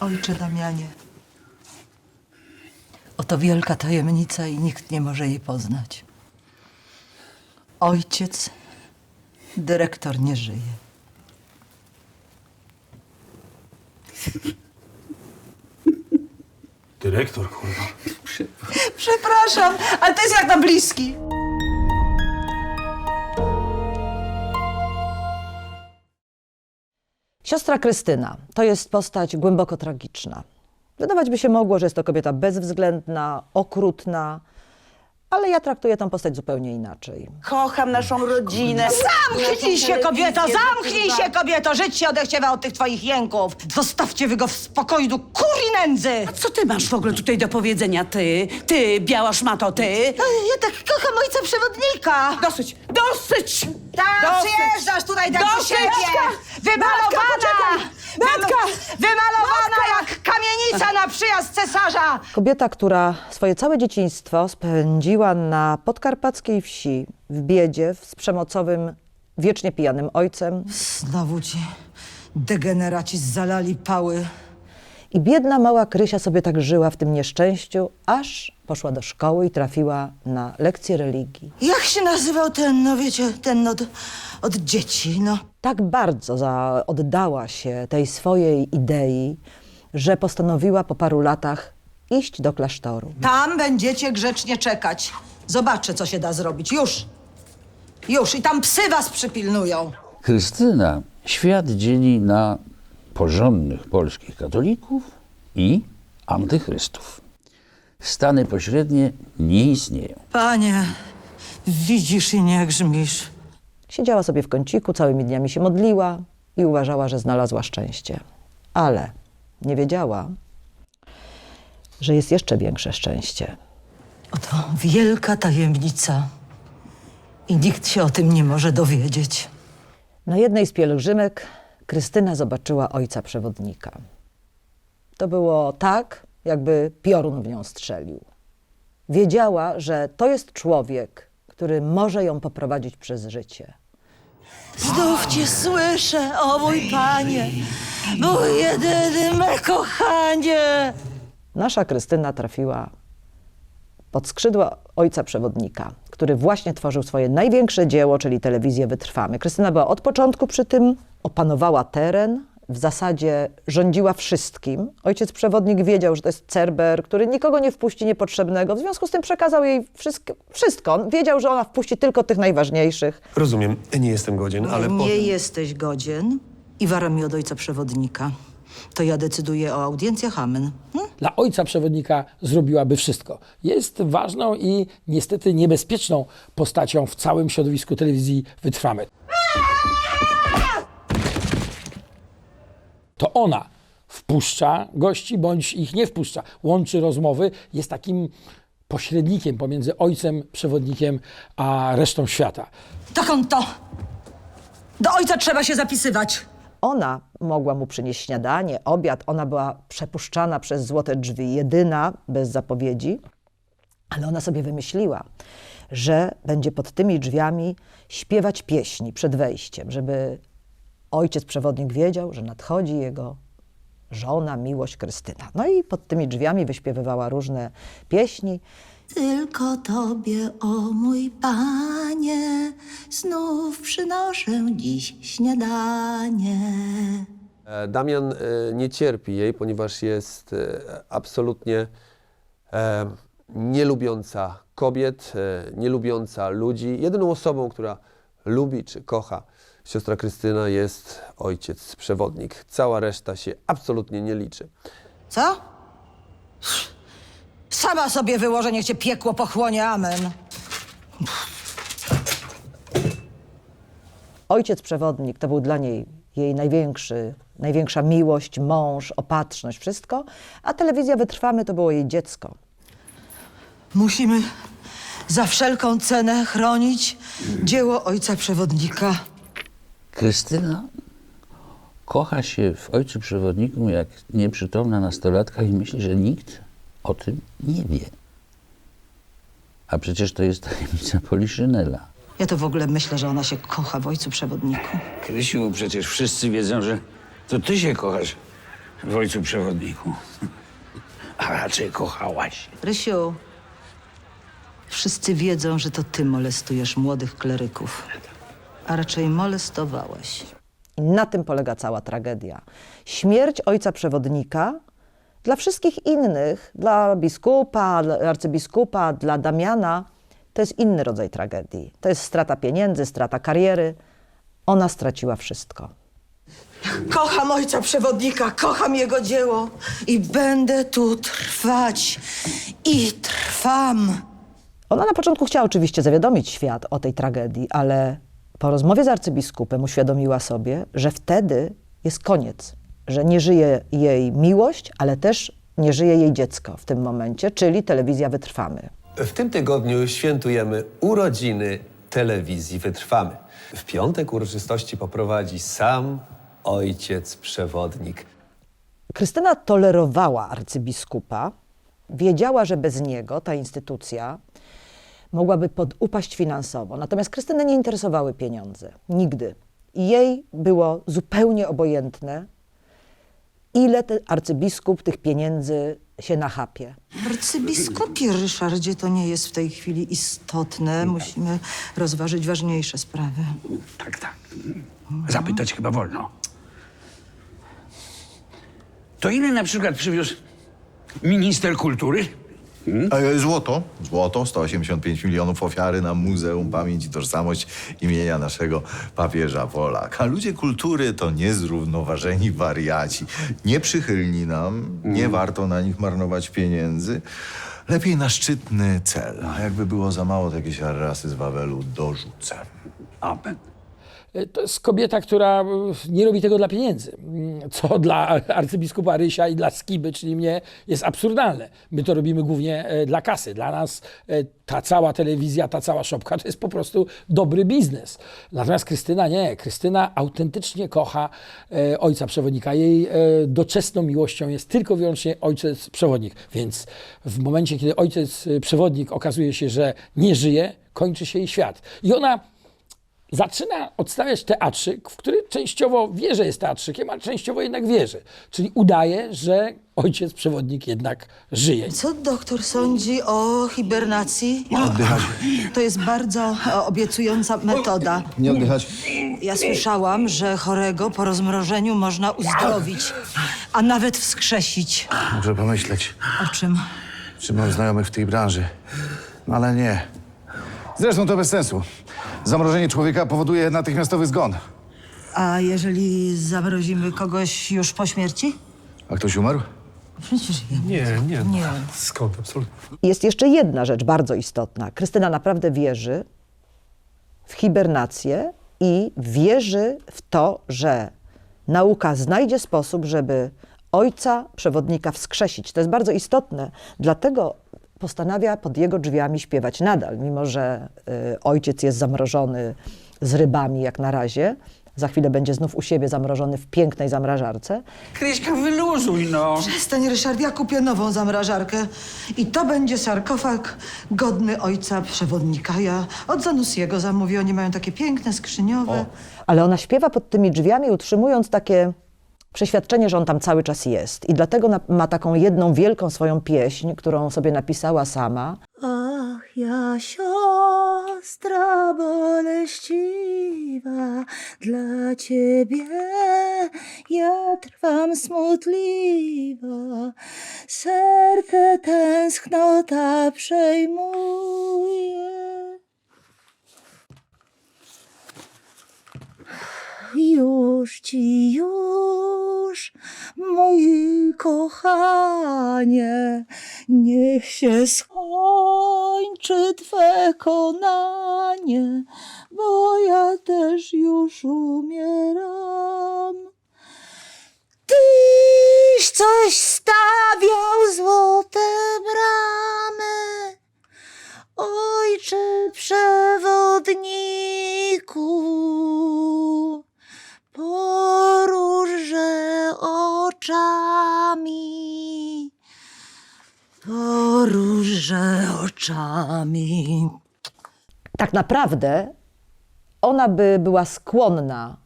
Ojcze Damianie, oto wielka tajemnica i nikt nie może jej poznać. Ojciec, dyrektor nie żyje. Dyrektor, kurwa. Przepraszam, ale to jest jak na bliski. Siostra Krystyna to jest postać głęboko tragiczna. Wydawać by się mogło, że jest to kobieta bezwzględna, okrutna, ale ja traktuję tę postać zupełnie inaczej. Kocham naszą rodzinę. Zamknij się, kobieto, zamknij się, kobieto! Żyć się odechciewa od tych twoich jęków. Zostawcie wy go w spokoju do kuri nędzy! A co ty masz w ogóle tutaj do powiedzenia, ty? Ty, biała szmato, ty? Ja tak kocham ojca przewodnika! Dosyć, dosyć! Tak, Dosyć! przyjeżdżasz tutaj tak do Dosyć! siebie! Wymalowana! Matka, poczekaj! Matka! Wym- Wymalowana jak kamienica na przyjazd cesarza! Kobieta, która swoje całe dzieciństwo spędziła na podkarpackiej wsi, w biedzie, z przemocowym, wiecznie pijanym ojcem. Znowu ci degeneraci zalali pały. I biedna mała Krysia sobie tak żyła w tym nieszczęściu, aż poszła do szkoły i trafiła na lekcję religii. Jak się nazywał ten, no wiecie, ten od, od dzieci, no? tak bardzo za, oddała się tej swojej idei, że postanowiła po paru latach iść do klasztoru. Tam będziecie grzecznie czekać. Zobaczę, co się da zrobić. Już. Już. I tam psy was przypilnują. Krystyna świat dzieli na porządnych polskich katolików i antychrystów. Stany pośrednie nie istnieją. Panie, widzisz i nie grzmisz. Siedziała sobie w kąciku, całymi dniami się modliła i uważała, że znalazła szczęście. Ale nie wiedziała, że jest jeszcze większe szczęście. Oto wielka tajemnica. I nikt się o tym nie może dowiedzieć. Na jednej z pielgrzymek Krystyna zobaczyła ojca przewodnika. To było tak, jakby piorun w nią strzelił. Wiedziała, że to jest człowiek, który może ją poprowadzić przez życie. Znów cię słyszę, o mój panie, mój jedyny, me kochanie. Nasza Krystyna trafiła pod skrzydła ojca przewodnika, który właśnie tworzył swoje największe dzieło, czyli telewizję Wytrwamy. Krystyna była od początku przy tym, opanowała teren, w zasadzie rządziła wszystkim. Ojciec przewodnik wiedział, że to jest Cerber, który nikogo nie wpuści niepotrzebnego, w związku z tym przekazał jej wszystko. wszystko. On wiedział, że ona wpuści tylko tych najważniejszych. Rozumiem, nie jestem godzien, ale nie powiem. jesteś godzien i wara mi od ojca przewodnika. To ja decyduję o audiencjach, amen. Hm? dla ojca przewodnika zrobiłaby wszystko. Jest ważną i niestety niebezpieczną postacią w całym środowisku telewizji Wytrwamy. To ona wpuszcza gości, bądź ich nie wpuszcza, łączy rozmowy, jest takim pośrednikiem pomiędzy ojcem przewodnikiem a resztą świata. Dokąd to? Do ojca trzeba się zapisywać. Ona mogła mu przynieść śniadanie, obiad. Ona była przepuszczana przez złote drzwi, jedyna bez zapowiedzi. Ale ona sobie wymyśliła, że będzie pod tymi drzwiami śpiewać pieśni przed wejściem, żeby ojciec przewodnik wiedział, że nadchodzi jego żona, miłość Krystyna. No i pod tymi drzwiami wyśpiewywała różne pieśni. Tylko tobie, o mój panie, znów przynoszę dziś śniadanie. E, Damian e, nie cierpi jej, ponieważ jest e, absolutnie nielubiąca kobiet, nielubiąca ludzi. Jedyną osobą, która lubi czy kocha siostra Krystyna jest ojciec przewodnik. Cała reszta się absolutnie nie liczy. Co? Sama sobie wyłożę, niech cię piekło pochłonie, amen. Ojciec przewodnik to był dla niej jej największy, największa miłość, mąż, opatrzność, wszystko, a telewizja Wytrwamy to było jej dziecko. Musimy za wszelką cenę chronić dzieło ojca przewodnika. Krystyna kocha się w ojcu przewodniku jak nieprzytomna nastolatka i myśli, że nikt o tym nie wie. A przecież to jest tajemnica Poliszynela. Ja to w ogóle myślę, że ona się kocha w ojcu przewodniku. Krysiu, przecież wszyscy wiedzą, że to ty się kochasz w ojcu przewodniku. A raczej kochałaś. Rysiu, wszyscy wiedzą, że to ty molestujesz młodych kleryków. A raczej molestowałeś. I na tym polega cała tragedia. Śmierć ojca przewodnika dla wszystkich innych, dla biskupa, dla arcybiskupa, dla Damiana, to jest inny rodzaj tragedii. To jest strata pieniędzy, strata kariery. Ona straciła wszystko. Kocham ojca przewodnika, kocham jego dzieło i będę tu trwać. I trwam. Ona na początku chciała oczywiście zawiadomić świat o tej tragedii, ale po rozmowie z arcybiskupem uświadomiła sobie, że wtedy jest koniec, że nie żyje jej miłość, ale też nie żyje jej dziecko w tym momencie, czyli telewizja Wytrwamy. W tym tygodniu świętujemy urodziny telewizji Wytrwamy. W piątek uroczystości poprowadzi sam ojciec przewodnik. Krystyna tolerowała arcybiskupa, wiedziała, że bez niego ta instytucja mogłaby podupaść finansowo. Natomiast Krystynę nie interesowały pieniądze. Nigdy. I jej było zupełnie obojętne, ile ten arcybiskup tych pieniędzy się nachapie. Arcybiskupie Ryszardzie, to nie jest w tej chwili istotne. Musimy rozważyć ważniejsze sprawy. Tak, tak. Zapytać chyba wolno. To ile na przykład przywiózł minister kultury? E, Złoto, złoto, 185 milionów ofiary na Muzeum Pamięć i Tożsamość imienia naszego papieża Polaka. Ludzie kultury to niezrównoważeni wariaci, nieprzychylni nam, nie warto na nich marnować pieniędzy. Lepiej na szczytny cel. A jakby było za mało, to jakieś arrasy z Wawelu dorzucę. Amen. E, To jest kobieta, która e, nie robi tego dla pieniędzy, Mm, co dla arcybiskupa Rysia i dla Skiby, czyli mnie, jest absurdalne. My to robimy głównie e, dla kasy. Dla nas ta cała telewizja, ta cała szopka to jest po prostu dobry biznes. Natomiast Krystyna nie. Krystyna autentycznie kocha ojca przewodnika. Jej doczesną miłością jest tylko wyłącznie ojciec przewodnik. Więc w momencie, kiedy ojciec przewodnik okazuje się, że nie żyje, kończy się jej świat. I ona zaczyna odstawiać teatrzyk, w który częściowo wie, że jest teatrzykiem, a częściowo jednak wierzy. Czyli udaje, że ojciec przewodnik jednak żyje. Co doktor sądzi o hibernacji? Oddychać. To jest bardzo e, obiecująca metoda. Nie oddychać. Ja słyszałam, że chorego po rozmrożeniu można uzdrowić, a nawet wskrzesić. Muszę pomyśleć, O czym? czy mam znajomych w tej branży. No ale nie. Zresztą to bez sensu. Zamrożenie człowieka powoduje natychmiastowy zgon. A jeżeli zamrozimy kogoś już po śmierci? A ktoś umarł? Przecież ja. Nie, nie. Nie. Skąd? Absolutnie. Jest jeszcze jedna rzecz bardzo istotna. Krystyna naprawdę wierzy w hibernację i wierzy w to, że nauka znajdzie sposób, żeby ojca przewodnika wskrzesić. To jest bardzo istotne, dlatego postanawia pod jego drzwiami śpiewać nadal, mimo że y, ojciec jest zamrożony z rybami jak na razie. Za chwilę będzie znów u siebie zamrożony w pięknej zamrażarce. Kryśka, wyluzuj, no. Przestań, Ryszard, ja kupię nową zamrażarkę i to będzie sarkofag godny ojca przewodnika. Ja od Zanussiego zamówię, oni mają takie piękne, skrzyniowe. Ale ona śpiewa pod tymi drzwiami, utrzymując takie przeświadczenie, że on tam cały czas jest. I dlatego ma taką jedną wielką swoją pieśń, którą sobie napisała sama. Ach, ja siostra boleściwa, dla ciebie ja trwam smutliwa, serce tęsknota przejmuje. Już ci już, moi kochanie, niech się skończy twe konanie, bo ja też już umieram. Tyś coś stawiał złote bramy, ojcze przewodniku, Tak naprawdę ona by była skłonna,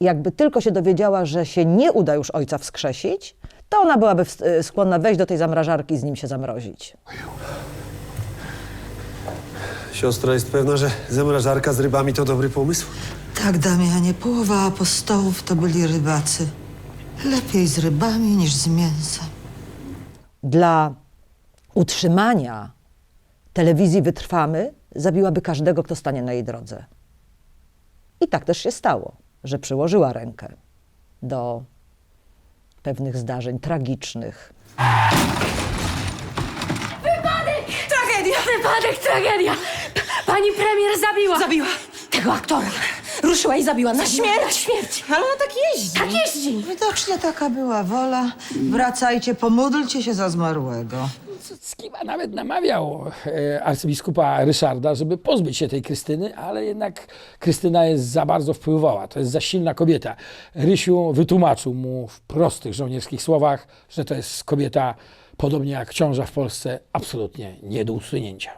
jakby tylko się dowiedziała, że się nie uda już ojca wskrzesić, to ona byłaby y, skłonna wejść do tej zamrażarki i z nim się zamrozić. Siostra jest pewna, że zamrażarka z rybami to dobry pomysł? Tak, Damianie, połowa apostołów to byli rybacy. Lepiej z rybami niż z mięsem. Dla utrzymania telewizji Wytrwamy zabiłaby każdego, kto stanie na jej drodze. I tak też się stało, że przyłożyła rękę do pewnych zdarzeń tragicznych. Tragedia! Wypadek, tragedia! Pani premier zabiła! Zabiła. Tego aktora. Ruszyła i zabiła. Na śmierć! Na śmierć! Ale ona tak jeździ. Tak jeździ! Widocznie taka była wola. Wracajcie, pomódlcie się za zmarłego. Skiba nawet namawiał e, arcybiskupa Ryszarda, żeby pozbyć się tej Krystyny, ale jednak Krystyna jest za bardzo wpływowa, to jest za silna kobieta. Rysiu wytłumaczył mu w prostych żołnierskich słowach, że to jest kobieta, podobnie jak ciąża w Polsce, absolutnie nie do usunięcia.